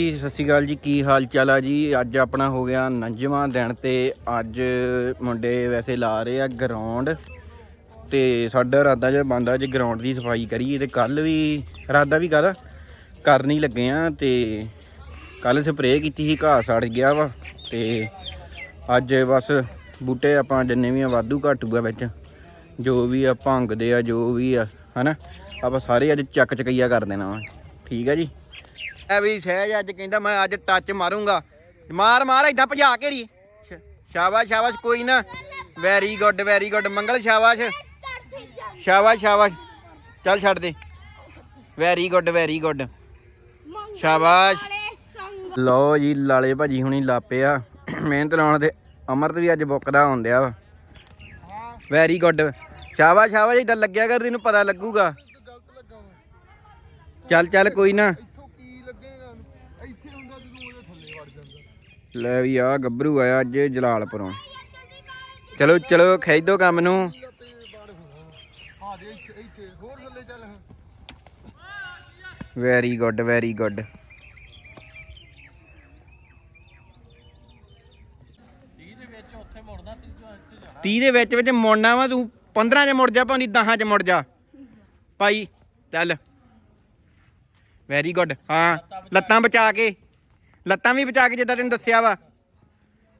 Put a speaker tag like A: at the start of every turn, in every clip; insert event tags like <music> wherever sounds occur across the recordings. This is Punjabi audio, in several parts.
A: ਜੀ, ਸਤਿ ਸ਼੍ਰੀ ਅਕਾਲ ਜੀ, ਕੀ ਹਾਲ ਚਾਲ ਆ ਜੀ? ਅੱਜ ਆਪਣਾ ਹੋ ਗਿਆ ਨੰਜਵਾਂ ਦਿਨ ਤੇ ਅੱਜ ਮੁੰਡੇ ਵੈਸੇ ਲਾ ਰਹੇ ਆ ਗਰਾਊਂਡ ਤੇ ਸਾਡਾ ਇਰਾਦਾ ਜੇ ਬੰਦਾ ਜੇ ਗਰਾਊਂਡ ਦੀ ਸਫ਼ਾਈ ਕਰੀਏ ਤੇ ਕੱਲ ਵੀ ਇਰਾਦਾ ਵੀ ਕਰ ਕਰਨ ਹੀ ਲੱਗੇ ਆ ਤੇ ਕੱਲ ਸਪਰੇਅ ਕੀਤੀ ਸੀ, ਘਾਹ ਸੜ ਗਿਆ ਵਾ ਤੇ ਅੱਜ ਬਸ ਬੂਟੇ ਆਪਾਂ ਜਿੰਨੇ ਵੀ ਆ ਵਾਧੂ ਘਾਟੂ ਵਿੱਚ। ਜੋ ਵੀ ਆ ਭੰਗ ਦੇ ਆ, ਜੋ ਵੀ ਆ, ਹਨਾ? ਆਪਾਂ ਸਾਰੇ ਅੱਜ ਚੱਕ ਚਕਈਆ ਕਰ ਦੇਣਾ ਵਾ। ਠੀਕ ਆ ਜੀ? ਐ ਵੀ ਸਹਿਜ ਅੱਜ ਕਹਿੰਦਾ ਮੈਂ ਅੱਜ ਟੱਚ ਮਾਰੂੰਗਾ। ਮਾਰ ਮਾਰ ਇਦਾਂ ਭਜਾ ਕੇ ਰੀ। ਸ਼ਾਬਾਸ਼ ਸ਼ਾਬਾਸ਼, ਕੋਈ ਨਾ। Very good very good Mangal ਸ਼ਾਬਾਸ਼। ਸ਼ਾਬਾਸ਼ ਸ਼ਾਬਾਸ਼। ਚੱਲ ਛੱਡ ਦੇ। ਵੈਰੀ ਗੁੱਡ ਵੈਰੀ ਗੁੱਡ ਸ਼ਾਬਾਸ਼। ਲਓ ਜੀ, ਲਾਲੇ ਭਾਜੀ ਹੁਣੀ ਲਾਪਿਆ ਮਿਹਨਤ ਲਾਉਣ ਤੇ ਅਮਰਤ ਵੀ ਅੱਜ ਬੁੱਕ ਬੁੱਕਦਾ ਹੁੰਦਿਆ ਵਾ। ਵੈਰੀ ਗੁੱਡ ਸ਼ਾਬਾਸ਼ ਸ਼ਾਬਾਸ਼ ਇਦਾਂ ਲੱਗਿਆ ਕਰ, ਤੈਨੂੰ ਪਤਾ ਲੱਗੂਗਾ। ਚੱਲ ਚੱਲ, ਕੋਈ ਨਾ। ਲੈ ਵੀ ਆ ਗੱਭਰੂ ਆਇਆ ਅੱਜ ਜਲਾਲਪੁਰੋਂ। ਚਲੋ ਚਲੋ ਖੇਡੋ ਕੰਮ ਨੂੰ। ਵੈਰੀ ਗੁੱਡ ਵੈਰੀ ਗੁੱਡ ਤੀਹ ਦੇ ਵਿੱਚ ਵਿੱਚ ਮੁੜਨਾ ਵਾ, ਤੂੰ 15 ਚ ਮੁੜ ਜਾ, ਭਾਵੇਂ 10 ਚ ਮੁੜ ਜਾ। ਭਾਈ, ਚੱਲ। ਵੈਰੀ ਗੁੱਡ ਹਾਂ, ਲੱਤਾਂ ਬਚਾ ਕੇ। ਲੱਤਾਂ ਵੀ ਬਚਾ ਕੇ ਜਿੱਦਾਂ ਤੈਨੂੰ ਦੱਸਿਆ ਵਾ।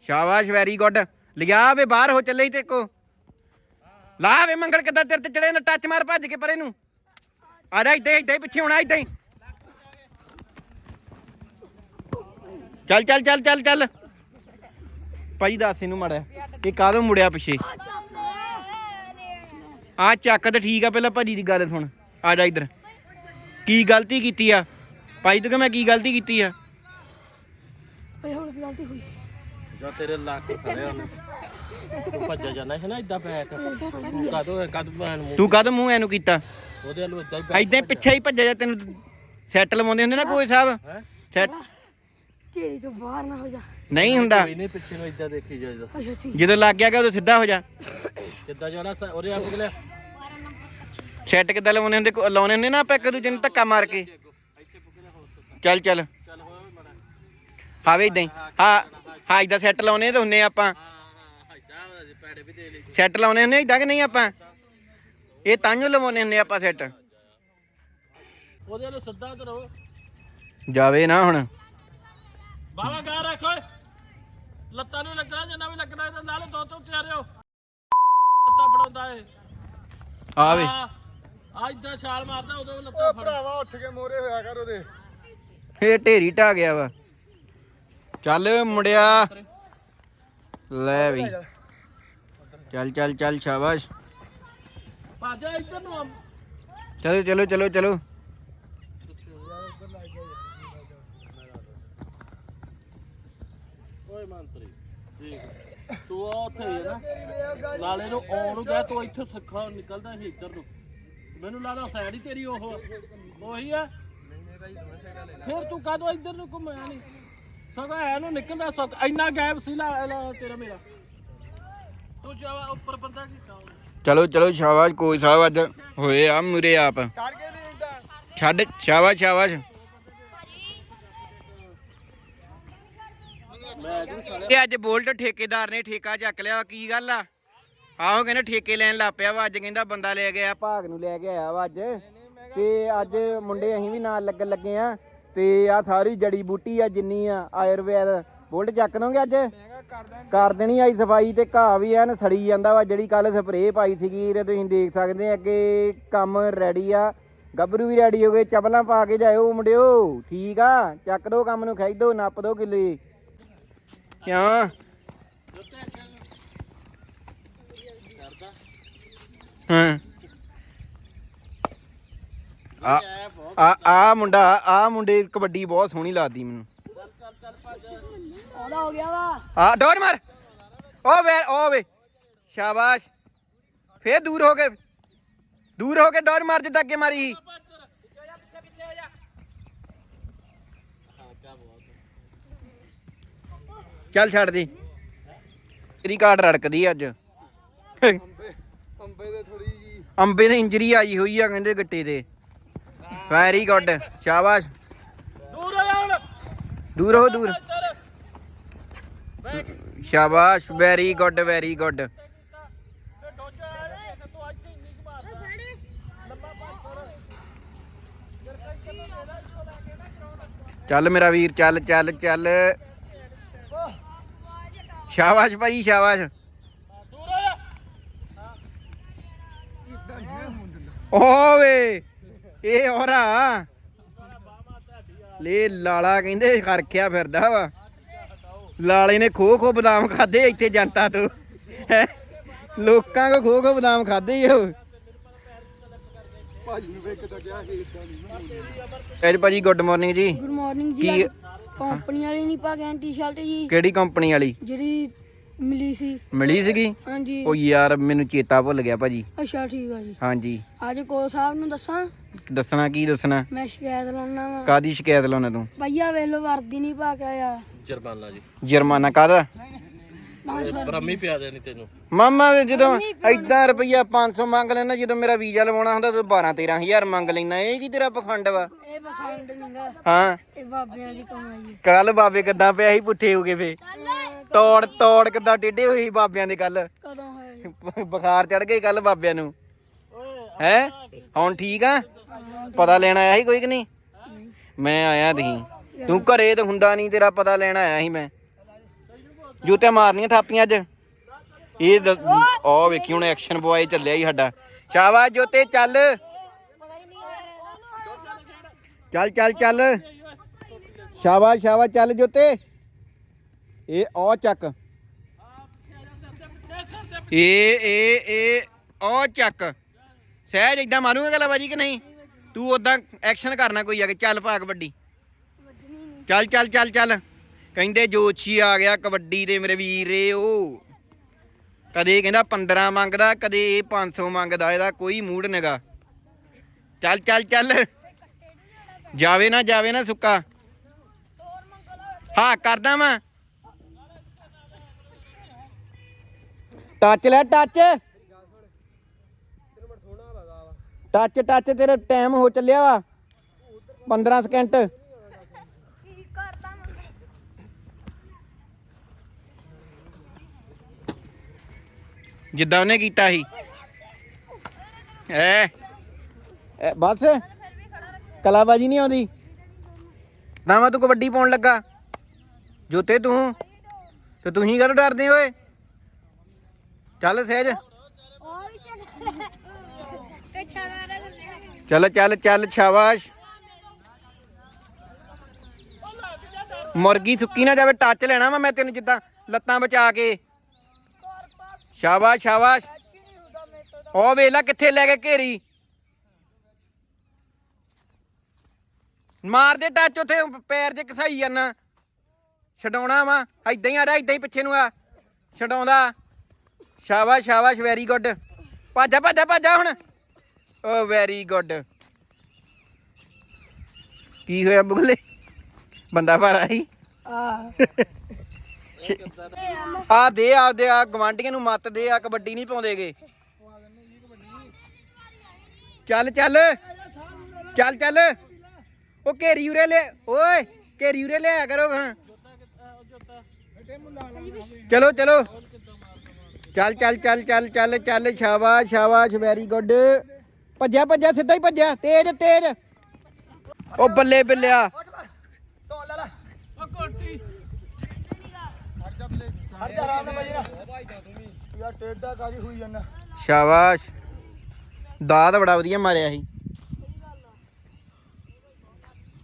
A: ਸ਼ਾਬਾਸ਼ ਵੈਰੀ ਗੁੱਡ ਲਿਆ ਵੇ, ਬਾਹਰ ਹੋ ਚੱਲੇ ਤੇ ਕੋ ਲਾ ਵੇ ਮੰਗਲ, ਕਿੱਦਾਂ ਤੇਰੇ ਤੇ ਚੜੇ ਨਾ, ਟੱਚ ਮਾਰ ਭੱਜ ਕੇ ਪਰੇ ਨੂੰ। ਆ ਜਾ ਇੱਦਾਂ ਇੱਦਾਂ ਪਿੱਛੇ ਹੋਣਾ, ਇੱਦਾਂ ਹੀ। ਚੱਲ ਚੱਲ ਚੱਲ ਚੱਲ ਚੱਲ। ਭਾਈ, ਦੱਸ ਇਹਨੂੰ ਮੜਿਆ ਇਹ ਕਾਹਦੋਂ ਮੁੜਿਆ ਪਿੱਛੇ? ਆ ਚੱਕ ਤੇ ਠੀਕ ਆ, ਪਹਿਲਾਂ ਭਾਜੀ ਦੀ ਗੱਲ ਸੁਣ। ਆ ਜਾ ਇੱਧਰ। ਕੀ ਗਲਤੀ ਕੀਤੀ ਆ? ਭਾਈ, ਤੂੰ ਕਿ ਮੈਂ ਕੀ ਗਲਤੀ ਕੀਤੀ ਆ?
B: ਗਲਤੀ ਹੋਈ।
C: ਜਾਂ ਤੇਰੇ ਲੱਕ ਖੜੇ ਉਹਨੇ। ਤੂੰ ਭੱਜਿਆ ਜਾਂਦਾ ਹੈ ਨਾ ਇਦਾਂ ਬੈਕ। ਤੂੰ ਕਦੋਂ ਕਦ ਭੈਣ ਮੂੰਹ
A: ਤੂੰ ਕਦ ਮੂੰਹ ਐਨੂੰ ਕੀਤਾ?
C: ਉਹਦੇ ਵੱਲ ਇਦਾਂ ਹੀ
A: ਐਦਾਂ ਪਿੱਛੇ ਹੀ ਭੱਜਿਆ ਜਾ ਤੈਨੂੰ ਸੈੱਟ ਲਵਾਉਂਦੇ ਹੁੰਦੇ ਨਾ ਕੋਈ ਸਾਹਿਬ?
C: ਹੈ?
A: ਸੈੱਟ
B: ਢੇਰੀ ਤੋਂ ਬਾਹਰ ਨਾ ਹੋ ਜਾ।
A: ਨਹੀਂ ਹੁੰਦਾ।
C: ਕੋਈ ਨਹੀਂ ਪਿੱਛੇ ਨੂੰ ਇਦਾਂ ਦੇਖੀ ਜਾਈਦਾ
B: ਅੱਛਾ ਠੀਕ।
A: ਜਦੋਂ ਲੱਗ ਗਿਆ ਕਿ ਉਦੋਂ ਸਿੱਧਾ ਹੋ ਜਾ।
C: ਕਿੱਦਾਂ ਜਾਣਾ ਸ- ਉਹਦੇ ਆਪ ਨਿਕਲਿਆ?
A: ਸੈੱਟ ਕਿੱਦਾਂ ਲਵਾਉਂਦੇ ਹੁੰਦੇ? ਕੋ- ਲਾਉਣੇ ਹੁੰਦੇ ਨਾ ਆਪਾਂ ਇੱਕ ਦੂਜੇ ਨੂੰ ਧੱਕਾ ਮਾਰ ਕੇ। ਚੱਲ ਚੱਲ। ਹਾਂ ਵੇ ਇਦਾਂ ਹੀ। ਹਾਂ ਹਾਂ ਇਦਾਂ ਸੈੱਟ ਲਾਉਣੇ ਤਾਂ ਹੁੰਨੇ ਆਪਾਂ।
C: ਹਾਂ ਹਾਂ ਇਦਾਂ ਪੈੜੇ ਵੀ ਦੇ ਲਈ
A: ਸੈੱਟ ਲਾਉਣੇ ਹੁੰਦੇ ਇਦਾਂ ਕਿ ਨਹੀਂ ਆਪਾਂ? ਇਹ ਤਾਂਝੋ ਲਵਾਉਣੇ ਹੁੰਦੇ ਆਪਾਂ ਸੈੱਟ
C: ਉਹਦੇ ਵੱਲ ਸਿੱਧਾ ਕਰੋ
A: ਜਾਵੇ ਨਾ ਹੁਣ।
C: ਬਾਵਾ ਗਾ ਰੱਖ ਓਏ। ਲੱਤਾਂ ਨੂੰ ਲੱਗਣਾ ਜਿੰਨਾ ਵੀ ਲੱਗਣਾ ਇਹਦੇ ਨਾਲ ਦੋ ਤੋਂ ਤਿਆਰਿਓ ਲੱਤਾਂ ਫੜਾਉਂਦਾ ਏ
A: ਆਵੇ।
C: ਆ ਇਦਾਂ ਛਾਲ ਮਾਰਦਾ ਉਦੋਂ ਲੱਤਾਂ ਫੜ
D: ਭਰਾਵਾ ਉੱਠ ਕੇ ਮੋਰੇ ਹੋਇਆ ਕਰ ਉਹਦੇ।
A: ਇਹ ਢੇਰੀ ਢਾ ਗਿਆ ਵਾ। ਚੱਲ ਮੁੰਡਿਆ। ਲੈ ਵੀ। ਚੱਲ ਚੱਲ ਚੱਲ ਸ਼ਾਬਾਸ਼।
C: ਭੱਜ ਇੱਧਰ ਨੂੰ ਆ।
A: ਚਲੋ ਚਲੋ ਚਲੋ ਚਲੋ।
C: ਓਏ ਮੰਤਰੀ ਠੀਕ ਤੂੰ ਆ ਉੱਥੇ ਹੀ ਹੈ ਨਾ। ਲਾਲੇ ਨੂੰ ਆਉਣ ਨੂੰ ਗਿਆ ਤੂੰ ਇੱਥੋਂ ਸੱਖਾ ਨਿਕਲਦਾ ਸੀ ਇੱਧਰ ਨੂੰ। ਮੈਨੂੰ ਲੱਗਦਾ ਸਾਈਡ ਹੀ ਤੇਰੀ ਉਹ ਆ। ਉਹੀ ਆ। ਫਿਰ ਤੂੰ ਕਦੋਂ ਇੱਧਰ ਨੂੰ ਘੁੰਮਿਆ ਨਹੀਂ ਸਗਾ ਹੈ ਨੂੰ ਨਿਕਲਦਾ ਸਗ ਇੰਨਾ ਗੈਪ ਸੀ ਲਾ ਲਾ ਤੇਰਾ ਮੇਰਾ। ਤੂੰ ਜਾਵਾ ਉੱਪਰ ਬੰਦਾ ਕੀਤਾ।
A: ਚਲੋ ਚਲੋ ਸ਼ਾਬਾਸ਼ ਕੋਈ ਸਾਹਿਬ ਅੱਜ ਹੋਏ ਆ ਮੁਰੇ ਆਪ।
D: ਚੜ ਕੇ ਨਹੀਂ ਇੰਦਾ
A: ਛੱਡ ਸ਼ਾਬਾਸ਼ ਸ਼ਾਬਾਸ਼। ਇਹ ਅੱਜ ਬੋਲਟ ਠੇਕੇਦਾਰ ਨੇ ਠੇਕਾ ਚੱਕ ਲਿਆ ਵਾ, ਕੀ ਗੱਲ ਆ? ਆਹੋ ਕਹਿੰਦੇ ਠੇਕੇ ਲੈਣ ਲੱਗ ਪਿਆ ਵਾ ਅੱਜ ਕਹਿੰਦਾ ਬੰਦਾ ਲੈ ਗਿਆ ਭਾਗ ਨੂੰ ਲੈ ਕੇ ਆਇਆ ਵਾ ਅੱਜ। ਤੇ ਅੱਜ ਮੁੰਡੇ ਅਸੀਂ ਵੀ ਨਾਲ ਲੱਗਣ ਲੱਗੇ ਆ। ਤੇ ਆ ਸਾਰੀ ਜੜੀ ਬੂਟੀ ਆ ਜਿੰਨੀ ਆ ਆਯੁਰਵੈਦ। ਬੋਲਟ ਚੱਕ ਦੋਗੇ ਅੱਜ? ਕਰ ਦੇਣੀ। ਆਈ ਸਫ਼ਾਈ ਤੇ ਘਾਹ ਵੀ ਐਨ ਸੜੀ ਜਾਂਦਾ ਵਾ ਜਿਹੜੀ ਕੱਲ ਸਪਰੇਅ ਪਾਈ ਸੀਗੀ ਤੇ ਤੁਸੀਂ ਦੇਖ ਸਕਦੇ ਆ ਕਿ ਕੰਮ ਰੈਡੀ ਆ। ਗੱਭਰੂ ਵੀ ਰੈਡੀ ਹੋ ਗਏ ਚੱਪਲਾਂ ਪਾ ਕੇ ਜਾਇਓ ਮੁੰਡਿਓ। ਠੀਕ ਆ ਚੱਕ ਦੋ ਕੰਮ ਨੂੰ ਖੈਦੋ ਨੱਪ ਦੋ ਕਿੱਲੇ। ਕਿਉਂ? ਹਾਂ। ਆ। ਆ ਆ ਮੁੰਡਾ ਆ ਮੁੰਡੇ ਕਬੱਡੀ ਬਹੁਤ ਸੋਹਣੀ ਲੱਗਦੀ ਮੈਨੂੰ।
B: ਆਉਦਾ ਹੋ ਗਿਆ ਵਾ।
A: ਆ ਡੋਰ ਮਾਰ। ਓ ਵੇ ਓ ਵੇ ਸ਼ਾਬਾਸ਼। ਫੇਰ ਦੂਰ ਹੋ ਕੇ ਦੂਰ ਹੋ ਕੇ ਡੋਰ ਮਾਰ ਜਿੱਦਾਂ ਅੱਗੇ ਮਾਰੀ। ਚੱਲ ਛੱਡ ਦੀ। ਤੇਰੀ ਕਾਟ ਰੜਕਦੀ ਅੱਜ।
D: ਅੰਬੇ ਦੇ ਥੋੜੀ ਜੀ
A: ਅੰਬੇ ਦੀ ਇੰਜਰੀ ਆਈ ਹੋਈ ਆ ਕਹਿੰਦੇ ਗੱਟੇ ਤੇ ਵੈਰੀ ਗੁੱਡ ਸ਼ਾਬਾਸ਼
C: ਦੂਰ ਹੋ ਜਾ ਹੁਣ।
A: ਦੂਰ ਹੋ ਦੂਰ। ਸ਼ਾਬਾਸ਼ ਵੈਰੀ ਗੁੱਡ ਵੈਰੀ ਗੁੱਡ ਚੱਲ ਮੇਰਾ ਵੀਰ ਚੱਲ ਚੱਲ ਚੱਲ। ਸ਼ਾਬਾਸ਼ ਭਾਈ ਸ਼ਾਬਾਸ਼
C: ਦੂਰ ਹੋ ਜਾ।
A: ਓਵੇ ਇਹ ਹੋਰਾ। ਲੈ ਲਾਲਾ ਕਹਿੰਦੇ ਖਰਖਿਆ ਫਿਰਦਾ ਵਾ। ਲਾਲੇ ਨੇ ਖੋ ਖੋ ਬਦਾਮ ਖਾਦੇ ਇੱਥੇ ਜਨਤਾ ਤੋਂ? ਲੋਕਾਂ ਕੋ ਖੋ ਖੋ ਬਦਾਮ ਖਾਦੇ ਹੀ ਉਹ।
D: ਭਾਜੀ ਨੂੰ ਵੇਖ ਤਾਂ ਗਿਆ ਸੀ ਇਦਾਂ ਨਹੀਂ
A: ਭਾਜੀ good morning ji.
B: Good morning ji
A: ਕੀ-
B: ਕੰਪਨੀ ਵਾਲੀ ਨਹੀਂ ਪਾ ਗਏ ਟੀ-ਸ਼ਰਟ ਜੀ।
A: ਕਿਹੜੀ ਕੰਪਨੀ ਵਾਲੀ?
B: ਜਿਹੜੀ ਮਿਲੀ ਸੀ।
A: ਮਿਲੀ ਸੀਗੀ?
B: ਹਾਂਜੀ।
A: ਉਹ ਯਾਰ ਮੈਨੂੰ ਚੇਤਾ ਭੁੱਲ ਗਿਆ ਭਾਜੀ।
B: ਅੱਛਾ ਠੀਕ ਆ ਜੀ।
A: ਹਾਂਜੀ।
B: ਅੱਜ ਕੋ ਸਾਹਿਬ ਨੂੰ ਦੱਸਾਂ?
A: ਦੱਸਣਾ ਕੀ ਦੱਸਣਾ?
B: ਮੈਂ ਸ਼ਿਕਾਇਤ ਲਾਉਣਾ ਵਾ।
A: ਕਾਦੀ ਸ਼ਿਕਾਇਤ ਲਾਉਣਾ ਤੂੰ?
B: ਭਈਆ ਵੇਲੋ ਵਰਦੀ ਨਹੀਂ ਪਾ ਕੇ ਆਇਆ।
C: ਜੁਰਮਾਨਾ ਜੀ।
A: ਜੁਰਮਾਨਾ ਕਾਦਾ
B: 500
C: ਬ੍ਰਹਮੀ ਪਿਆ ਤੈਨੂੰ।
A: ਮਾਮਾ ਜਦੋਂ ਐਦਾਂ ਰੁਪਈਆ 500 ਮੰਗ ਲੈਣਾ ਜਦੋਂ ਮੇਰਾ ਵੀਜ਼ਾ ਲਵਾਉਣਾ ਹੁੰਦਾ ਤੂੰ 12 13000 ਮੰਗ ਲੈਣਾ ਇਹ ਕੀ ਤੇਰਾ ਪਖੰਡ ਵਾ?
B: ਇਹ ਪਸੰਦ ਨਹੀਂਗਾ
A: ਹਾਂ।
B: ਇਹ ਬਾਬਿਆਂ ਦੀ ਕਮਾਈ ਹੈ
A: ਕੱਲ ਬਾਬੇ ਕਿੱਦਾਂ ਪਿਆ ਸੀ ਪੁੱਠੇ ਹੋ ਗਏ ਫੇ। ਤੋੜ ਤੋੜ ਕਿੱਦਾਂ ਹੋਏ ਸੀ ਬਾਬਿਆਂ ਦੇ ਕੱਲ?
B: ਕਦੋਂ
A: ਬੁਖਾਰ ਚੜ ਗਏ ਕੱਲ ਬਾਬਿਆਂ ਨੂੰ। ਹੈ? ਹੁਣ ਠੀਕ ਆ? ਪਤਾ ਲੈਣ ਆਇਆ ਸੀ ਕੋਈ ਕਿ ਨਹੀਂ? ਮੈਂ ਆਇਆ ਤੁਸੀਂ ਤੂੰ ਘਰੇ ਤਾਂ ਹੁੰਦਾ ਨਹੀਂ ਤੇਰਾ ਪਤਾ ਲੈਣ ਆਇਆ ਸੀ ਮੈਂ। ਜੂਤੇ ਮਾਰਨੀਆਂ ਥਾਪੀਆਂ ਅੱਜ। ਇਹ ਦ- ਵੇਖੀ ਹੁਣ ਐਕਸ਼ਨ ਬੁਆਏ ਚੱਲਿਆ ਹੀ ਸਾਡਾ। ਸ਼ਾਬਾਸ਼ ਜੋਤੇ, ਚੱਲ। ਚੱਲ ਚੱਲ ਚੱਲ। ਸ਼ਾਬਾਸ਼ ਸ਼ਾਬਾਸ਼, ਚੱਲ ਜੋਤੇ। ਇਹ ਉਹ ਚੱਕ। ਇਹ ਇਹ ਇਹ ਉਹ ਚੱਕ। ਸਹਿਜ ਇਦਾਂ ਮਾਰੂਗਾ ਗਲਾਬਾਜੀ ਕਿ ਨਹੀਂ? ਤੂੰ ਉਦਾਂ ਐਕਸ਼ਨ ਕਰਨਾ ਕੋਈ ਆ ਕੇ। ਚੱਲ ਭਾਗ ਵੱਡੀ। ਚੱਲ ਚੱਲ ਚੱਲ ਚੱਲ। ਕਹਿੰਦੇ ਜੋਸ਼ੀ ਆ ਗਿਆ ਕਬੱਡੀ ਦੇ ਮੇਰੇ ਵੀਰੇ ਉਹ ਕਦੇ ਕਹਿੰਦਾ 15 ਮੰਗਦਾ, ਕਦੇ ਇਹ 500 ਮੰਗਦਾ, ਇਹਦਾ ਕੋਈ ਮੂਡ ਨਗਾ ਚੱਲ ਚੱਲ ਚੱਲ। ਜਾਵੇ ਨਾ ਜਾਵੇ ਨਾ ਸੁੱਕਾ। ਹਾਂ, ਕਰਦਾ ਮੈਂ। ਟੱਚ ਲੈ, ਟੱਚ। ਟੱਚ ਟੱਚ, ਤੇਰਾ ਟਾਈਮ ਹੋ ਚੱਲਿਆ ਵਾ। 15 ਸਕਿੰਟ ਜਿੱਦਾਂ ਉਹਨੇ ਕੀਤਾ ਸੀ। ਐ ਐ, ਬਸ। ਕਲਾਬਾਜੀ ਨਹੀਂ ਆਉਂਦੀ। ਨਾ ਮੈਂ ਤੂੰ ਕਬੱਡੀ ਪਾਉਣ ਲੱਗਾ। ਜੋਤੇ, ਤੂੰ? ਤੇ ਤੁਸੀਂ ਹੀ ਕਦੋਂ ਡਰਦੇ ਓਏ। ਚੱਲ ਸਹਿਜ। ਚੱਲ ਚੱਲ ਚੱਲ, ਸ਼ਾਬਾਸ਼। ਮੁਰਗੀ ਸੁੱਕੀ ਨਾ ਜਾਵੇ, ਟੱਚ ਲੈਣਾ ਵਾ ਮੈਂ ਤੈਨੂੰ ਜਿੱਦਾਂ ਲੱਤਾਂ ਬਚਾ ਕੇ। ਸ਼ਾਬਾਸ਼ ਸ਼ਾਬਾਸ਼। ਉਹ ਵੇਲਾ ਕਿੱਥੇ ਲੈ ਕੇ ਘੇਰੀ? ਮਾਰ ਦੇ ਟੱਚ ਉਥੇ ਪੈਰ 'ਚ ਘਸਾਈ ਜਾਨਾ। ਛਡਾਉਣਾ ਵਾ ਐਦਾਂ ਹੀ ਆ, ਰਿਹਾ ਐਦਾਂ ਹੀ ਪਿੱਛੇ ਨੂੰ ਆ। ਛਡਾਉਂਦਾ। ਸ਼ਾਬਾਸ਼ ਸ਼ਾਬਾਸ਼ ਵੈਰੀ ਗੁੱਡ ਭੱਜਾ ਭੱਜਾ ਭੱਜਾ ਹੁਣ। ਓ ਵੈਰੀ ਗੁੱਡ ਕੀ ਹੋਇਆ ਬੁਗਲੇ ਬੰਦਾ ਭਾਰਾ ਸੀ।
B: ਆ
A: ਆ ਦੇ ਆਪਦੇ ਆ ਗਵਾਂਢੀਆਂ ਨੂੰ ਮੱਤ ਦੇ ਆ ਕਬੱਡੀ ਨਹੀਂ ਪਾਉਂਦੇਗੇ। ਚੱਲ ਚੱਲ। ਚੱਲ ਚੱਲ। ਉਹ ਘੇਰੀ ਉਰੇ ਲੈ ਓਏ, ਘੇਰੀ ਉਰੇ ਲਿਆ ਕਰੋ ਹਾਂ ਚਲੋ ਚਲੋ। ਚੱਲ ਚੱਲ ਚੱਲ ਚੱਲ ਚੱਲ ਚੱਲ। ਸ਼ਾਬਾਸ਼ ਸ਼ਾਬਾਸ਼ ਵੈਰੀ ਗੁੱਡ ਭੱਜਿਆ ਭੱਜਿਆ, ਸਿੱਧਾ ਹੀ ਭੱਜਿਆ। ਤੇਜ਼ ਤੇਜ਼। ਉਹ ਬੱਲੇ ਬੱਲਿਆ
C: ਉਹ ਕੋਟੀ
D: ਹਟ ਜਾ ਆਰਾਮ ਨਾਲ ਭਾਜੀ ਨਾ ਯਾਰ ਟੇਡਾ ਕਾਜੀ ਹੋਈ ਜਾਂਦਾ।
A: ਸ਼ਾਬਾਸ਼। ਦਾਦ ਬੜਾ ਵਧੀਆ ਮਾਰਿਆ ਸੀ।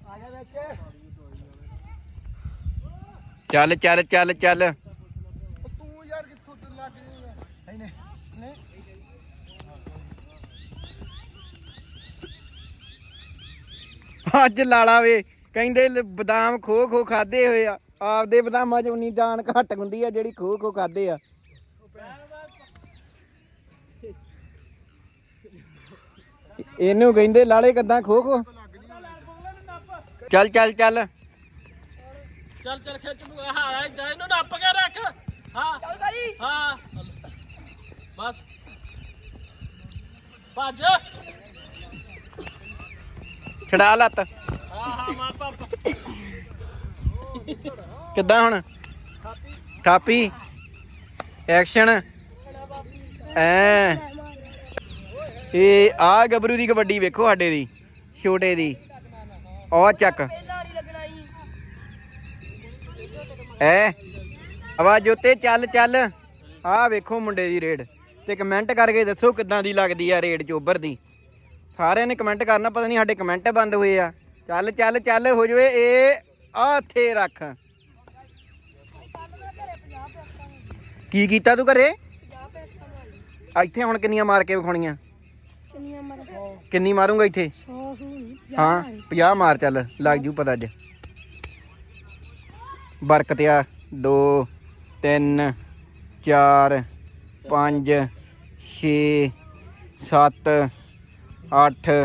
D: ਆ ਜਾ ਵਿੱਚ।
A: ਚੱਲ ਚੱਲ ਚੱਲ ਚੱਲ।
D: ਉਹ ਤੂੰ ਯਾਰ ਕਿੱਥੋਂ ਤੇ ਲੱਗ ਗਈ ਨਹੀਂ ਨਹੀਂ ਨਹੀਂ।
A: ਅੱਜ ਲਾਲਾ ਵੇ ਕਹਿੰਦੇ ਲ- ਬਦਾਮ ਖੋ ਖੋ ਖਾਦੇ ਹੋਏ ਆ। ਆਪਦੇ ਬਦਾਮਾਂ 'ਚ ਉਨੀ ਜਾਨ ਘੱਟ ਹੁੰਦੀ ਆ ਜਿਹੜੀ ਖੋ ਖੋ ਖਾਦੇ ਆ। ਇਹਨੂੰ ਕਹਿੰਦੇ ਲਾਲੇ ਕਿੱਦਾਂ ਖੋ ਖੋ ਚੱਲ ਚੱਲ ਚੱਲ।
C: ਚੱਲ ਚੱਲ ਖਿੱਚ ਨੂੰ ਹਾਂ ਏਦਾਂ ਇਹਨੂੰ ਨੱਪ ਕੇ ਰੱਖ। ਹਾਂ। ਚੱਲ ਭਾਈ ਹਾਂ। ਬਸ। ਭੱਜ।
A: ਛਡਾ ਲੱਤ।
C: ਹਾਂ ਹਾਂ ਮਾਰ ਪੰਪ <laughs>
A: ਕਿੱਦਾਂ ਹੁਣ? ਥਾਪੀ ਐਕਸ਼ਨ ਐ। ਇਹ ਆ ਗੱਭਰੂ ਦੀ ਕਬੱਡੀ ਵੇਖੋ ਸਾਡੇ ਦੀ, ਛੋਟੇ ਦੀ। ਉਹ ਚੱਕ। ਐ। ਆਵਾਜ਼ ਉੱਤੇ ਚੱਲ ਚੱਲ। ਆ ਵੇਖੋ ਮੁੰਡੇ ਦੀ ਰੇਡ। ਤੇ ਕਮੈਂਟ ਕਰਕੇ ਦੱਸੋ ਕਿੱਦਾਂ ਦੀ ਲੱਗਦੀ ਆ ਰੇਡ ਚੋਬਰ ਦੀ। ਸਾਰਿਆਂ ਨੇ ਕਮੈਂਟ ਕਰਨਾ, ਪਤਾ ਨਹੀਂ ਸਾਡੇ ਕਮੈਂਟ ਬੰਦ ਹੋਏ ਆ। ਚੱਲ ਚੱਲ ਚੱਲ, ਹੋ ਜਵੇ ਇਹ ਆ ਇੱਥੇ ਰੱਖ। ਕੀ ਕੀਤਾ ਤੂੰ ਘਰੇ? ਇੱਥੇ ਹੁਣ ਕਿੰਨੀਆਂ ਮਾਰ ਕੇ ਵਿਖਾਉਣੀਆਂ?
B: ਕਿੰਨੀਆਂ ਮਰ
A: ਕਿੰਨੀ ਮਾਰੂੰਗਾ ਇੱਥੇ?
B: 100 ਸੂ
A: ਹਾਂ 50 ਮਾਰ ਚੱਲ ਲੱਗ ਜੂ ਪਤਾ ਅੱਜ। ਬਰਕਤ ਆ। 2 3 4 5 6 7 8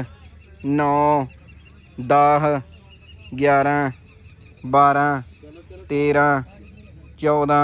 A: 9 10 11 12 13 14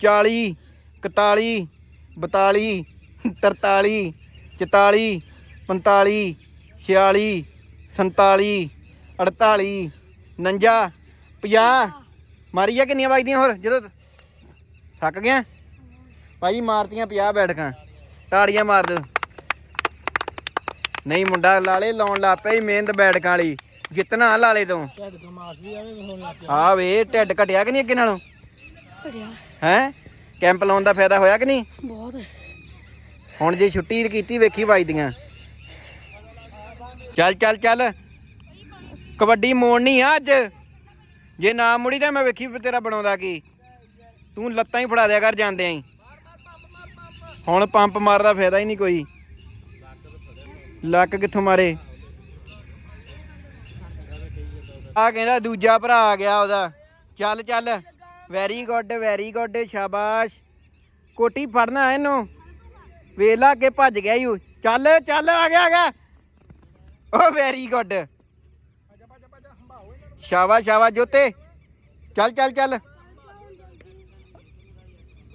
A: 40 41 42 43 44 45 46 47 48 49 50 ਮਾਰੀਆ ਕਿੰਨੀਆਂ ਵੱਜਦੀਆਂ ਹੋਰ? ਜਦੋਂ ਥੱਕ ਗਿਆ? ਭਾਈ ਮਾਰਤੀਆਂ 50 ਬੈਠਕਾਂ। ਤਾੜੀਆਂ ਮਾਰ ਦਿਓ। ਨਹੀਂ ਮੁੰਡਾ ਲਾਲੇ ਲਾਉਣ ਲੱਗ ਪਿਆ ਈ ਮਿਹਨਤ ਬੈਠਕਾਂ ਵਾਲੀ। ਜਿੱਤਣਾ ਲਾਲੇ ਤੋਂ।
C: ਢਿੱਡ ਤੋਂ ਮਾਸ ਵੀ ਆਵੇ ਹੋਣ ਲੱਗ
A: ਆ ਵੇ ਢਿੱਡ ਘਟਿਆ ਕਿ ਨਹੀਂ ਅੱਗੇ ਨਾਲੋਂ? ਹੈ? ਕੈਂਪ ਲਾਉਣ ਦਾ ਫਾਇਦਾ ਹੋਇਆ ਕਿ ਨਹੀਂ?
B: ਬਹੁਤ।
A: ਹੁਣ ਜੇ ਛੁੱਟੀ ਕੀਤੀ ਵੇਖੀ ਵੱਜਦੀਆਂ ਚੱਲ ਚੱਲ ਚੱਲ। ਕਬੱਡੀ ਮੋੜਨੀ ਆ ਅੱਜ। ਜੇ ਨਾ ਮੁੜੀ ਤਾਂ ਮੈਂ ਵੇਖੀ ਤੇਰਾ ਬਣਾਉਂਦਾ ਕੀ। ਤੂੰ ਲੱਤਾਂ ਹੀ ਫੜਾ ਦਿਆ ਕਰ ਜਾਂਦੇ ਆਂ ਹੁਣ ਪੰਪ ਮਾਰਦਾ ਫਾਇਦਾ ਹੀ ਨਹੀਂ ਕੋਈ। ਲੱਕ ਕਿੱਥੋਂ ਮਾਰੇ? ਆ ਕਹਿੰਦਾ ਦੂਜਾ ਭਰਾ ਆ ਗਿਆ ਉਹਦਾ। ਚੱਲ ਚੱਲ। ਵੈਰੀ ਗੁੱਡ ਵੈਰੀ ਗੁੱਡ ਸ਼ਾਬਾਸ਼। ਕੋਟੀ ਫੜਨਾ ਇਹਨੂੰ। ਵੇਲਾ ਅੱਗੇ ਭੱਜ ਗਿਆ ਈ ਚੱਲ ਚੱਲ, ਆ ਗਿਆ ਆ ਗਿਆ। ਓ ਵੈਰੀ ਗੁੱਡ ਸ਼ਾਬਾਸ਼ ਸ਼ਾਬਾਸ਼, ਜੋਤੇ। ਚੱਲ ਚੱਲ ਚੱਲ।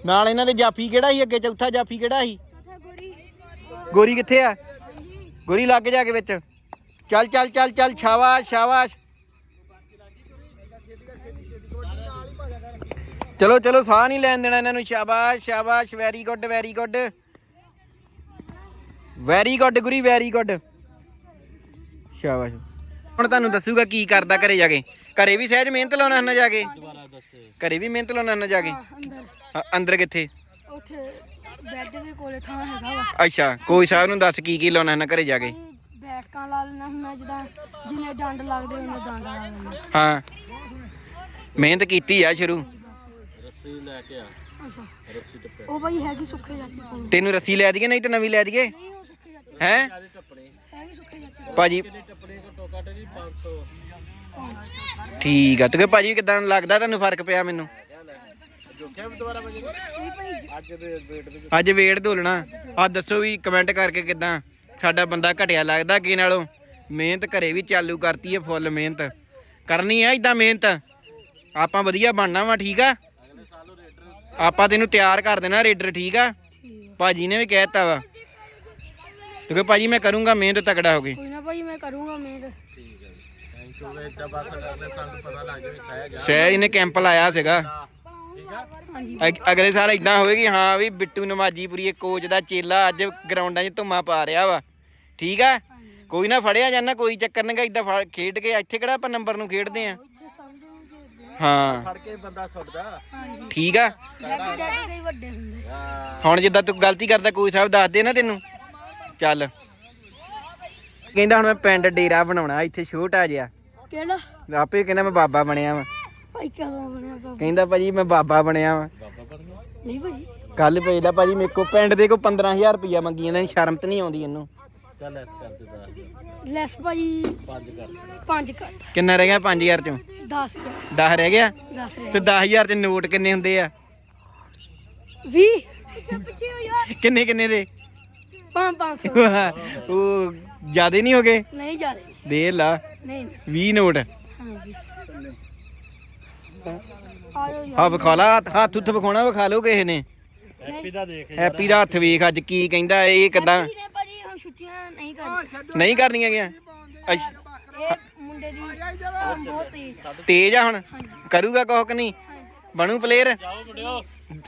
A: ਨਾਲ ਇਹਨਾਂ ਦੇ ਜਾਫੀ ਕਿਹੜਾ ਸੀ? ਅੱਗੇ ਚੌਥਾ ਜਾਫੀ ਕਿਹੜਾ ਸੀ? ਗੋਰੀ ਕਿੱਥੇ ਆ? ਗੋਰੀ ਲੱਗ ਜਾ ਕੇ ਵਿੱਚ। ਚੱਲ ਚੱਲ ਚੱਲ ਚੱਲ, ਸ਼ਾਬਾਸ਼ ਸ਼ਾਬਾਸ਼। ਚਲੋ ਚਲੋ ਸਾਹ ਨਹੀਂ ਲੈਣ ਦੇਣਾ ਇਹਨਾਂ ਨੂੰ। ਸ਼ਾਬਾਸ਼ ਸ਼ਾਬਾਸ਼ very good very good very good Guri very good ਸ਼ਾਬਾਸ਼। ਹੁਣ ਤੁਹਾਨੂੰ ਦੱਸੂਗਾ ਕੀ ਕਰਦਾ ਘਰੇ ਜਾ ਕੇ। ਘਰੇ ਵੀ ਸਹਿਜ ਮਿਹਨਤ ਲਾਉਣਾ ਹਨ ਜਾ ਕੇ। ਘਰੇ ਵੀ ਮਿਹਨਤ ਲਾਉਣਾ ਹਨ ਜਾ ਕੇ।
B: ਅੰਦਰ।
A: ਅ- ਅੰਦਰ ਕਿੱਥੇ?
B: ਉੱਥੇ ਬੈੱਡ ਦੇ ਕੋਲੇ ਥਾਂ ਹੈਗਾ ਵਾ।
A: ਅੱਛਾ ਕੋਈ ਸਾਹਿਬ ਨੂੰ ਦੱਸ ਕੀ ਕੀ ਲਾਉਣਾ ਹਨ ਘਰੇ ਜਾ ਕੇ।
B: ਅਸੀਂ ਬੈਠਕਾਂ ਲਾ ਲੈਣਾ ਹੁੰਦਾ ਜਿੱਦਾਂ ਜਿੰਨੇ ਡੰਡ ਲੱਗਦੇ ਉਹਨੇ ਡੰਡ ਲਾ ਲੈਣੇ
A: ਹਾਂ। ਮਿਹਨਤ ਕੀਤੀ ਆ ਸ਼ੁਰੂ।
C: ਰੱਸੀ ਲੈ ਕੇ ਆ।
B: ਅੱਛਾ।
C: ਰੱਸੀ ਟੱਪੇ
B: ਉਹ ਬਾਈ ਹੈਗੀ ਸੁੱਕੇ ਚਾਚੇ ਕੋਲ।
A: ਤੈਨੂੰ ਰੱਸੀ ਲੈ ਦਈਏ ਨਹੀਂ ਤੇ ਨਵੀਂ ਲੈ ਦਈਏ?
B: ਨਹੀਂ ਉਹ ਸੁੱਕੇ ਚਾਚੇ
A: ਹੈ?
C: ਕਾਦੇ ਟੱਪਣੇ?
B: ਹੈਗੀ ਸੁੱਕੇ ਚਾਚੇ ਕੋਲ।
A: ਭਾਜੀ
C: ਕਿਹਦੇ ਟੱਪਣੇ? ਘੱਟੋ ਘੱਟ ਜੀ 500
A: ਠੀਕ ਆ ਤੇ ਭਾਜੀ ਕਿਦਾਂ ਲੱਗਦਾ ਤੁਹਾਨੂੰ ਫ਼ਰਕ ਪਿਆ ਮੈਨੂੰ?
C: ਜੋਖਿਆ ਵੀ ਦੁਬਾਰਾ ਵਜੇ
B: ਨਹੀਂ ਭਾਈ
C: ਅੱਜ ਦੇ ਵੇਟ ਦੇ
A: ਅੱਜ ਵੇਟ ਧੋਲਣਾ ਆ ਦੱਸੋ ਵੀ ਕਮੈਂਟ ਕਰਕੇ ਕਿਦਾਂ? ਸਾਡਾ ਬੰਦਾ ਘਟਿਆ ਲੱਗਦਾ ਕੀ ਨਾਲੋਂ? ਮਿਹਨਤ ਘਰੇ ਵੀ ਚਾਲੂ ਕਰਤੀ ਹੈ ਫੁੱਲ ਮਿਹਨਤ। ਕਰਨੀ ਹੈ ਇਦਾਂ ਮਿਹਨਤ। ਆਪਾਂ ਵਧੀਆ ਬਣਨਾ ਵਾ ਠੀਕ ਆ? ਆਪਾਂ ਤੈਨੂੰ ਤਿਆਰ ਕਰ ਦੇਣਾ ਰੇਡਰ ਠੀਕ ਆ? ਭਾਜੀ ਨੇ ਵੀ ਕਹਿਤਾ ਵਾ। ਕਿਉਂਕਿ ਭਾਜੀ ਮੈਂ ਕਰੂੰਗਾ ਮਿਹਨਤ ਤਕੜਾ ਹੋ ਕੇ।
B: ਕੋਈ ਨਾ ਭਾਈ ਮੈਂ ਕਰੂੰਗਾ ਮਿਹਨਤ।
C: ਥੈਂਕ ਯੂ ਵੇ ਦਾ ਬਸ ਅਗਲੇ ਸਾਨੂੰ ਪਤਾ ਲੱਗ ਜਾਵੇ ਸਹਿਜ ਆ
A: ਸਹਿਜ ਇਹਨੇ ਕੈਂਪ ਲਾਇਆ ਸੀਗਾ।
B: ਹਾਂਜੀ।
A: ਅਗ- ਅਗਲੇ ਸਾਲ ਇਦਾਂ ਹੋਵੇਗੀ ਹਾਂ ਵੀ ਬਿੱਟੂ ਨਮਾਜੀਪੁਰੀ ਇਹ ਕੋਚ ਦਾ ਚੇਲਾ ਅੱਜ ਗਰਾਊਂਡਾਂ 'ਚ ਧੁੰਮਾ ਪਾ ਰਿਹਾ ਵਾ। ਠੀਕ ਆ? ਕੋਈ ਨਾ ਫੜਿਆ ਜਾਂਦਾ ਕੋਈ ਚੱਕਰ ਨਹੀਂਗਾ ਇਦਾਂ ਖੇਡ ਕੇ ਇੱਥੇ ਕਿਹੜਾ ਆਪਾਂ ਨੰਬਰ ਨੂੰ ਖੇਡਦੇ ਆ। ਹਾਂ।
C: ਫੜ ਕੇ ਬੰਦਾ ਸੁੱਟਦਾ।
B: ਹਾਂਜੀ।
A: ਠੀਕ ਆ?
B: ਜੱਗ ਜੱਗ ਦੇ ਹੀ ਵੱਡੇ ਹੁੰਦੇ।
A: ਹੁਣ ਜਿੱਦਾਂ ਤੂੰ ਗਲਤੀ ਕਰਦਾ ਕੋਈ ਸਾਹਿਬ ਦੱਸ ਦੇ ਨਾ ਤੈਨੂੰ। ਚੱਲ। ਕਹਿੰਦਾ ਹੁਣ ਮੈਂ ਪਿੰਡ ਡੇਰਾ ਬਣਾਉਣਾ ਇੱਥੇ ਛੋਟਾ ਜਿਹਾ।
B: ਕਿਹੜਾ?
A: ਆਪੇ ਕਹਿੰਦਾ ਮੈਂ ਬਾਬਾ ਬਣਿਆ ਵਾ।
B: ਭਾਈ ਕਦੋਂ ਬਣਿਆ ਬਾਬਾ?
A: ਕਹਿੰਦਾ ਭਾਜੀ ਮੈਂ ਬਾਬਾ ਬਣਿਆ ਵਾ।
B: ਨਹੀਂ ਭਾਈ।
A: ਕੱਲ ਭੇਜਦਾ ਭਾਜੀ ਮੇਰੇ ਕੋ ਪਿੰਡ ਦੇ ਕੋ 15000 ਰੁਪਇਆ ਮੰਗੀ ਜਾਂਦਾ ਸ਼ਰਮ ਤੇ ਨਹੀਂ ਆਉਂਦੀ ਇਹਨੂੰ।
C: ਚੱਲ ਐਸ ਕਰ ਦੇ ਦਾ।
B: ਲੈਸ ਭਾਈ
C: ਪੰਜ ਕਰ ਦੇ
B: 5 ਕੱਟ
A: ਕਿੰਨਾ ਰਹਿ ਗਿਆ? 5000 ਚੋਂ?
B: 10
A: 10 ਰਹਿ ਗਿਆ?
B: 10
A: ਤੇ 10000 ਚ ਨੋਟ ਕਿੰਨੇ ਹੁੰਦੇ ਆ?
B: 20 ਪਿੱਛੇ ਹੋ ਯਾਰ
A: ਕਿੰਨੇ ਕਿੰਨੇ ਦੇ?
B: 5 500
A: ਉਹ ਜਿਆਦੇ ਨਹੀਂ ਹੋ ਗਏ?
B: ਨਹੀਂ ਜਾ ਰਹੇ
A: ਦੇ ਲਾ।
B: ਨਹੀਂ।
A: 20 ਨੋਟ।
B: ਹਾਂ
A: ਵਿਖਾ ਲਾ ਹੱਥ- ਹੱਥ ਉੱਥੇ ਵਿਖਾਉਣਾ ਵਿਖਾ ਲਓ ਕਿਸੇ ਨੇ।
C: ਹੈਪੀ ਦਾ ਦੇਖ
A: ਹੈਪੀ ਦਾ ਹੱਥ ਵੇਖ ਅੱਜ ਕੀ ਕਹਿੰਦਾ ਇਹ ਕਿਦਾਂ
B: ਨਹੀਂ ਕਰਨੀ
A: ਨਹੀਂ ਕਰਨੀਆਂ ਗਿਆ ਅੱਛਾ,
B: ਇਹ ਮੁੰਡੇ ਦੀ ਬਹੁਤ ਤੇਜ਼।
A: ਤੇਜ਼ ਆ ਹੁਣ? ਕਰੂਗਾ ਕੁਛ ਕਿ ਨਹੀਂ? ਬਣੂ ਪਲੇਅਰ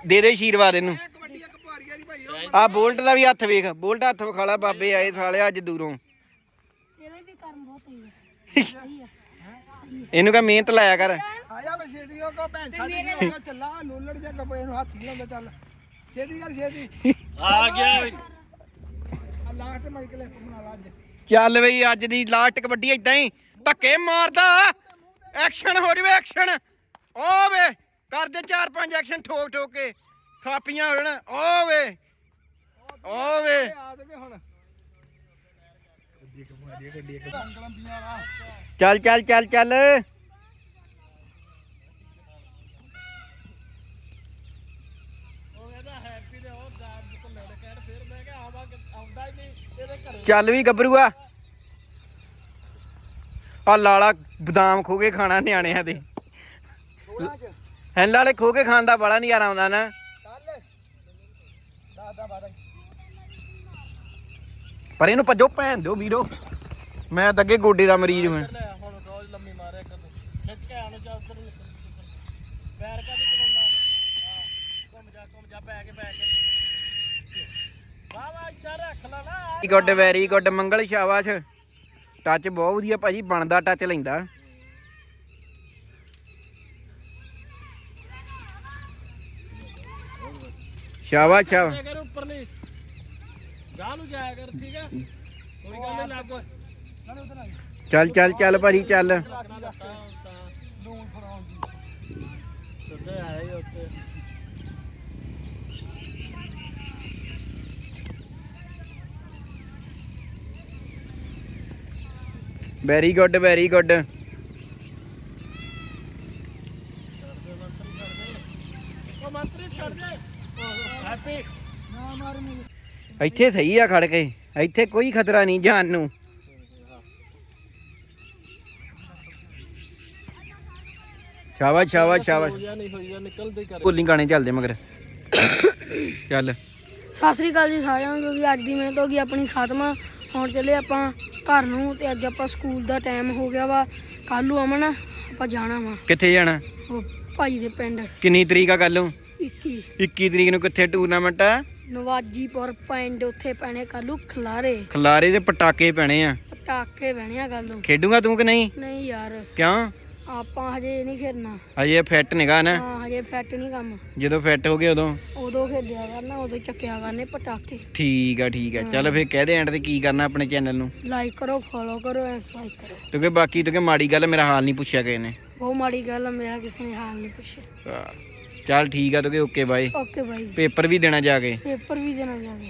A: ਦੇ ਦੇ ਆਸ਼ੀਰਵਾਦ ਇਹਨੂੰ।
D: ਕਬੱਡੀ ਇੱਕ ਭਾਰੀਆ ਦੀ ਭਾਈ
A: ਆ ਬੋਲਟ ਦਾ ਵੀ ਹੱਥ ਵੇਖ। ਬੋਲਟ ਹੱਥ ਵਿਖਾ ਲਾ ਬਾਬੇ ਆਏ ਸਾਲੇ ਅੱਜ ਦੂਰੋਂ।
B: ਤੇਰੇ ਵੀ ਕਰਮ ਬਹੁਤ ਤੇਜ਼ ਹੈ ਸਹੀ ਹੈ
A: ਇਹਨੂੰ ਕਹ ਮਿਹਨਤ ਲਾਇਆ ਕਰ।
D: ਆਇਆ ਮੈਂ ਛੇਤੀ ਉਹ ਕੋ ਭੈਣ ਸਾਡੀ ਨੇ ਉਹ ਚੱਲਾ ਲੋਲੜ ਜਾ ਗੱਪੇ ਨੂੰ ਹੱਥ ਹੀ ਲਾਉਂਦਾ ਚੱਲ। ਛੇਤੀ ਕਰ ਛੇਤੀ।
C: ਆ ਗਿਆ
D: ਬਣਾ ਲਾ ਅੱਜ।
A: ਚੱਲ ਬਈ ਅੱਜ ਦੀ ਲਾਸਟ ਕਬੱਡੀ ਇਦਾਂ ਹੀ। ਧੱਕੇ ਮਾਰਦਾ। ਐਕਸ਼ਨ ਹੋ ਜਵੇ ਐਕਸ਼ਨ ਓ ਵੇ ਕਰਦੇ ਚਾਰ ਪੰਜ ਐਕਸ਼ਨ ਠੋਕ ਠੋਕ ਕੇ। ਥਾਪੀਆਂ ਹੋਣ ਓ ਵੇ। ਓ
D: ਆ ਹੁਣ। ਵਾ
A: ਚੱਲ ਚੱਲ ਚੱਲ ਚੱਲ
C: ਉਹ ਕਹਿੰਦਾ ਹੈਪੀ ਦੇ ਉਹ ਦਾਦ ਤੋਂ ਲੜ ਕਹਿਣ ਫਿਰ ਮੈਂ ਕਿਹਾ ਆਵਾ ਆਉਂਦਾ ਹੀ ਨਹੀਂ ਇਹਦੇ ਘਰੇ
A: ਚੱਲ ਵੀ ਗੱਭਰੂਆ। ਆ ਲਾਲਾ ਬਦਾਮ ਖੋ ਕੇ ਖਾਣਾ ਨਿਆਣਿਆਂ ਦੇ। ਹੈਂ ਲਾਲੇ ਖੋ ਕੇ ਖਾਣ ਦਾ ਬੜਾ ਨਜ਼ਾਰਾ ਆਉਂਦਾ ਨਾ। ਪਰ ਇਹਨੂੰ ਭੱਜੋ, ਭੈਣ ਦਿਓ ਵੀਰੋ। ਮੈਂ ਤਾਂ ਅੱਗੇ ਗੋਡੇ ਦਾ ਮਰੀਜ਼ ਹਾਂ
C: ਲੈ ਹੁਣ ਰੋਜ਼ ਲੰਮੀ ਮਾਰਿਆ ਕਰ ਖਿੱਚ ਕੇ ਆਣ ਜਾ ਉੱਧਰ ਨੂੰ। ਪੈਰ ਕਾ ਵੀ ਚਲਾਉਣਾ ਹਾਂ ਘੁੰਮ ਜਾ ਘੁੰਮ ਜਾ ਬੈ ਕੇ ਬੈ ਕੇ ਵਾਹ ਵਾਹ ਇੱਧਰ ਰੱਖ ਲਾ ਨਾ
A: very good very good Mangal ਸ਼ਾਬਾਸ਼। ਟੱਚ ਬਹੁਤ ਵਧੀਆ ਭਾਜੀ ਬਣਦਾ ਟੱਚ ਲੈਂਦਾ। ਸ਼ਾਬਾਸ਼ ਸ਼ਾਬਾਸ਼
C: ਕਰ ਉੱਪਰ ਨਹੀਂ ਗਾਹ ਨੂੰ ਜਾਇਆ ਕਰ ਠੀਕ ਹੈ ਕੋਈ ਗੱਲ ਨਹੀਂ ਲੱਗ।
A: ਚੱਲ ਚੱਲ ਚੱਲ ਭਾਜੀ ਚੱਲ।
D: ਲੂਣ ਫੜਾਉਣ ਦੀ
C: ਸਿੱਧੇ ਆਏ ਹੀ ਉੱਤੇ
A: ਵੈਰੀ ਗੁੱਡ ਵੈਰੀ ਗੁੱਡ ਇੱਥੇ ਸਹੀ ਆ ਖੜ ਕੇ। ਇੱਥੇ ਕੋਈ ਖਤਰਾ ਨਹੀਂ ਜਾਨ ਨੂੰ। ਸ਼ਾਬਾਸ਼ ਸ਼ਾਬਾਸ਼ ਸ਼ਾਬਾਸ਼। ਭੁੱਲੀ ਗਾਣੇ ਚੱਲਦੇ ਮਗਰ। ਚੱਲ।
B: ਸਤਿ ਸ੍ਰੀ ਅਕਾਲ ਜੀ ਸਾਰਿਆਂ ਨੂੰ, ਕਿਉਂਕਿ ਅੱਜ ਦੀ ਮਿਹਨਤ ਹੋ ਗਈ, ਆਪਣੀ ਖਤਮ। ਹੁਣ ਚੱਲੇ ਆਪਾਂ ਘਰ ਨੂੰ ਤੇ ਅੱਜ ਆਪਾਂ ਸਕੂਲ ਦਾ ਟਾਈਮ ਹੋ ਗਿਆ ਵਾ। ਕੱਲ ਨੂੰ ਅਮਨ ਆਪਾਂ ਜਾਣਾ ਵਾ।
A: ਕਿੱਥੇ ਜਾਣਾ?
B: ਉਹ ਭਾਈ ਦੇ ਪਿੰਡ।
A: ਕਿੰਨੀ ਤਰੀਕ ਆ ਕੱਲ ਨੂੰ?
B: 21
A: 21 ਤਰੀਕ ਨੂੰ ਕਿੱਥੇ ਟੂਰਨਾਮੈਂਟ ਆ?
B: ਨਵਾਜੀਪੁਰ ਪਿੰਡ ਉੱਥੇ ਪੈਣੇ ਕੱਲੂ ਖਲਾਰੇ।
A: ਖਲਾਰੇ ਦੇ ਪਟਾਕੇ ਪੈਣੇ ਆ।
B: ਪਟਾਕੇ ਬਹਿਣੇ ਆ ਕੱਲ ਨੂੰ।
A: ਖੇਡੂਗਾ ਤੂੰ ਕਿ ਨਹੀਂ?
B: ਨਹੀਂ ਯਾਰ।
A: ਕਿਉਂ?
B: ਆਪਾਂ ਹਜੇ ਨਹੀਂ ਖੇਡਣਾ।
A: ਅਜੇ ਫਿੱਟ ਨਿਗਾ ਨਾ?
B: ਹਾਂ ਹਜੇ ਫਿੱਟ ਨਹੀਂ ਕੰਮ।
A: ਜਦੋਂ ਫਿੱਟ ਹੋ ਗਏ ਉਦੋਂ?
B: ਉਦੋਂ ਖੇਡਿਆ ਕਰਨਾ ਉਦੋਂ ਚੱਕਿਆ ਕਰਨੇ ਪਟਾਕੇ।
A: ਠੀਕ ਆ ਠੀਕ ਆ। ਚੱਲ ਫੇਰ ਕਹਿ ਦੇ ਐਂਡ ਤੇ ਕੀ ਕਰਨਾ ਆਪਣੇ ਚੈਨਲ ਨੂੰ।
B: ਲਾਈਕ ਕਰੋ ਫੋਲੋ ਕਰੋ ਐਂਡ ਸਬਸਕ੍ਰਾਈਬ ਕਰੋ।
A: ਕਿਉਂਕਿ ਬਾਕੀ ਤੇ ਮਾੜੀ ਗੱਲ ਮੇਰਾ ਹਾਲ ਨਹੀਂ ਪੁੱਛਿਆ ਕਿਸੇ ਨੇ।
B: ਬਹੁਤ ਮਾੜੀ ਗੱਲ ਆ ਮੇਰਾ ਕਿਸੇ ਨੇ ਹਾਲ ਨਹੀਂ ਪੁੱਛਿਆ।
A: ਚੱਲ ਠੀਕ ਆ ਤੇ okay bye
B: okay bye
A: paper ਵੀ ਦੇਣਾ ਜਾ ਕੇ।
B: ਪੇਪਰ ਵੀ ਦੇਣਾ ਜਾਵੇ